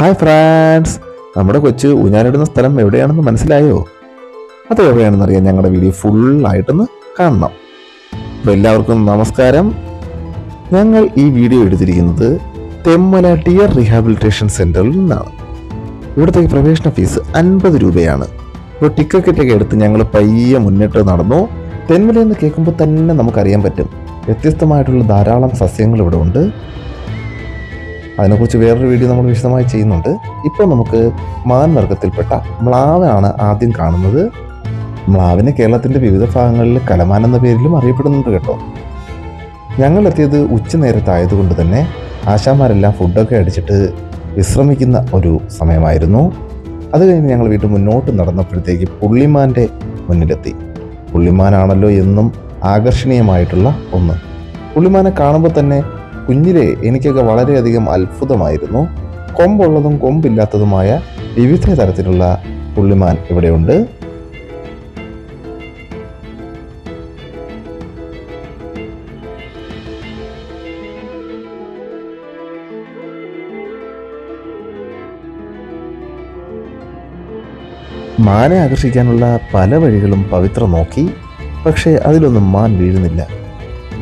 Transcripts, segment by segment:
Hi France നമ്മുടെ കൊച്ച് ഊഞ്ഞാലിടുന്ന സ്ഥലം എവിടെയാണെന്ന് മനസ്സിലായോ? അത് എവിടെയാണെന്ന് അറിയാൻ ഞങ്ങളുടെ വീഡിയോ ഫുള്ളായിട്ടൊന്ന് കാണണം. അപ്പോൾ എല്ലാവർക്കും നമസ്കാരം. ഞങ്ങൾ ഈ വീഡിയോ എടുത്തിരിക്കുന്നത് തെമ്മല ടിയർ റീഹാബിലിറ്റേഷൻ സെന്ററിൽ നിന്നാണ്. ഇവിടുത്തെ പ്രവേശന ഫീസ് അൻപത് രൂപയാണ്. ഇപ്പോൾ ടിക്കറ്റൊക്കെ എടുത്ത് ഞങ്ങൾ പയ്യെ മുന്നിട്ട് നടന്നു. തെന്മല എന്ന് കേൾക്കുമ്പോൾ തന്നെ നമുക്കറിയാൻ പറ്റും. വ്യത്യസ്തമായിട്ടുള്ള ധാരാളം സസ്യങ്ങൾ ഇവിടെ ഉണ്ട്. അതിനെക്കുറിച്ച് വേറൊരു വീഡിയോ നമ്മൾ വിശദമായി ചെയ്യുന്നുണ്ട്. ഇപ്പോൾ നമുക്ക് മാൻ വർഗത്തിൽപ്പെട്ട മ്ലാവാണ് ആദ്യം കാണുന്നത്. മ്ലാവിനെ കേരളത്തിന്റെ വിവിധ ഭാഗങ്ങളിൽ കലമാൻ എന്ന പേരിലും അറിയപ്പെടുന്നുണ്ട് കേട്ടോ. ഞങ്ങൾ എത്തിയത് ഉച്ചനേരത്തായതുകൊണ്ട് തന്നെ ആശാമാരെല്ലാം ഫുഡൊക്കെ അടിച്ചിട്ട് വിശ്രമിക്കുന്ന ഒരു സമയമായിരുന്നു. അത് കഴിഞ്ഞ് ഞങ്ങൾ വീട്ടിൽ മുന്നോട്ട് നടന്നപ്പോഴത്തേക്ക് പുള്ളിമാന്റെ മുന്നിലെത്തി. പുള്ളിമാനാണല്ലോ എന്നും ആകർഷണീയമായിട്ടുള്ള ഒന്ന്. പുള്ളിമാനെ കാണുമ്പോൾ തന്നെ കുഞ്ഞിലെ എനിക്കൊക്കെ വളരെയധികം അത്ഭുതമായിരുന്നു. കൊമ്പുള്ളതും കൊമ്പില്ലാത്തതുമായ വിവിധ തരത്തിലുള്ള പുള്ളിമാൻ ഇവിടെയുണ്ട്. മാനെ ആകർഷിക്കാനുള്ള പല വഴികളും പവിത്ര നോക്കി പക്ഷേ അതിലൊന്നും മാൻ വീഴുന്നില്ല.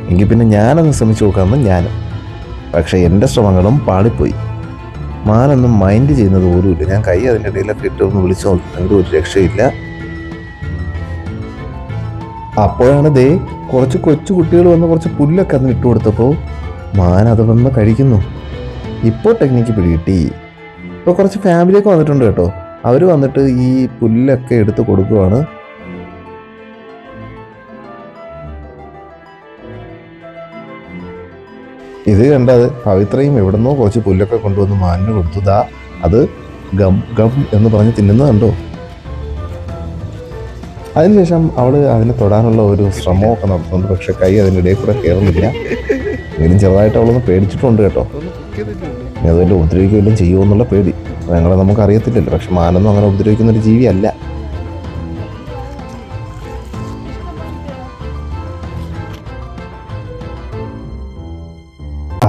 എങ്കിൽ പിന്നെ ഞാനൊന്ന് ശ്രമിച്ചു നോക്കാമെന്ന് ഞാനും. പക്ഷേ എന്റെ ശ്രമങ്ങളും പാളിപ്പോയി. മാനൊന്നും മൈൻഡ് ചെയ്യുന്നത് പോലുമില്ല ഞാൻ കൈ അതിന്റെ ഇടയിലൊക്കെ ഇട്ടൊന്ന് വിളിച്ചു നോക്കിയിട്ടുണ്ടെങ്കിൽ ഒരു രക്ഷയില്ല. അപ്പോഴാണ് ദേ കുറച്ച് കൊച്ചു കുട്ടികൾ വന്ന് കുറച്ച് പുല്ലൊക്കെ അന്ന് ഇട്ട് കൊടുത്തപ്പോൾ മാൻ അത് വന്ന് കഴിക്കുന്നു. ഇപ്പോൾ ടെക്നിക്ക് പിടികിട്ടി. ഇപ്പോൾ കുറച്ച് ഫാമിലിയൊക്കെ വന്നിട്ടുണ്ട് കേട്ടോ. അവർ വന്നിട്ട് ഈ പുല്ലൊക്കെ എടുത്ത് കൊടുക്കുവാണ്. ഇത് കണ്ടത് പവിത്രയും എവിടുന്നോ കുറച്ച് പുല്ലൊക്കെ കൊണ്ടുവന്ന് മാനിന് കൊടുത്തു. ദാ അത് ഗം ഗം എന്ന് പറഞ്ഞ് തിന്നുന്നത് കണ്ടോ? അതിനുശേഷം അവൾ അതിനെ തൊടാനുള്ള ഒരു ശ്രമമൊക്കെ നടത്തുന്നുണ്ട്. പക്ഷെ കൈ അതിന്റെ ഇടയിൽ കൂടെ കയറുന്നില്ല. എങ്കിലും ചെറുതായിട്ട് അവളൊന്ന് പേടിച്ചിട്ടുണ്ട് കേട്ടോ. അതുകൊണ്ട് ഉപദ്രവിക്കുകയും ചെയ്യുമോ എന്നുള്ള പേടി. ഞങ്ങളെ നമുക്ക് അറിയത്തില്ലല്ലോ പക്ഷെ മാനൊന്നും അങ്ങനെ ഉപദ്രവിക്കുന്ന ഒരു ജീവിയല്ല.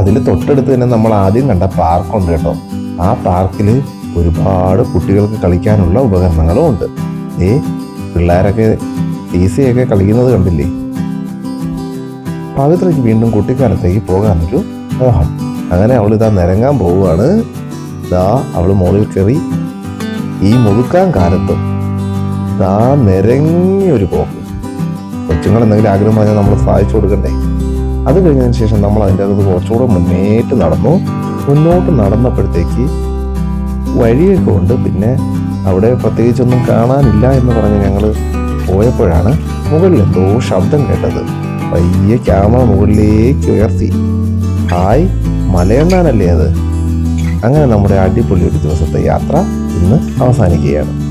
അതിൽ തൊട്ടടുത്ത് തന്നെ നമ്മൾ ആദ്യം കണ്ട പാർക്കുണ്ട് കേട്ടോ. ആ പാർക്കിൽ ഒരുപാട് കുട്ടികൾക്ക് കളിക്കാനുള്ള ഉപകരണങ്ങളും ഉണ്ട്. ഏ പിള്ളേരൊക്കെ ഈസിയൊക്കെ കളിക്കുന്നത് കണ്ടില്ലേ? പവിത്രയ്ക്ക് വീണ്ടും കുട്ടിക്കാലത്തേക്ക് പോകാനൊരു മോഹം അങ്ങനെ അവൾ ഇതാ നിരങ്ങാൻ പോവുകയാണ്. ദാ അവൾ മുകളിൽ കയറി ഈ മുതുക്കാൻ കാലത്ത് ദാ നിരങ്ങിയൊരു പോക്ക്. കൊച്ചുങ്ങൾ എന്തെങ്കിലും ആഗ്രഹം പറഞ്ഞാൽ നമ്മൾ സഹായിച്ചു കൊടുക്കണ്ടേ? അത് കഴിഞ്ഞതിന് ശേഷം നമ്മൾ അതിന്റെ അകത്ത് കുറച്ചുകൂടെ മുന്നേറ്റ് നടന്നു. മുന്നോട്ട് നടന്നപ്പോഴത്തേക്ക് വഴിയൊക്കെ ഉണ്ട്. പിന്നെ അവിടെ പ്രത്യേകിച്ചൊന്നും കാണാനില്ല എന്ന് പറഞ്ഞ് ഞങ്ങൾ പോയപ്പോഴാണ് മുകളിൽ എന്തോ ശബ്ദം കേട്ടത്. വലിയ ക്യാമറ മുകളിലേക്ക് ഉയർത്തി. ഹായ് മലയണ്ണാനല്ലേ അത്? അങ്ങനെ നമ്മുടെ അടിപൊളി ഒരു ദിവസത്തെ യാത്ര ഇന്ന് അവസാനിക്കുകയാണ്.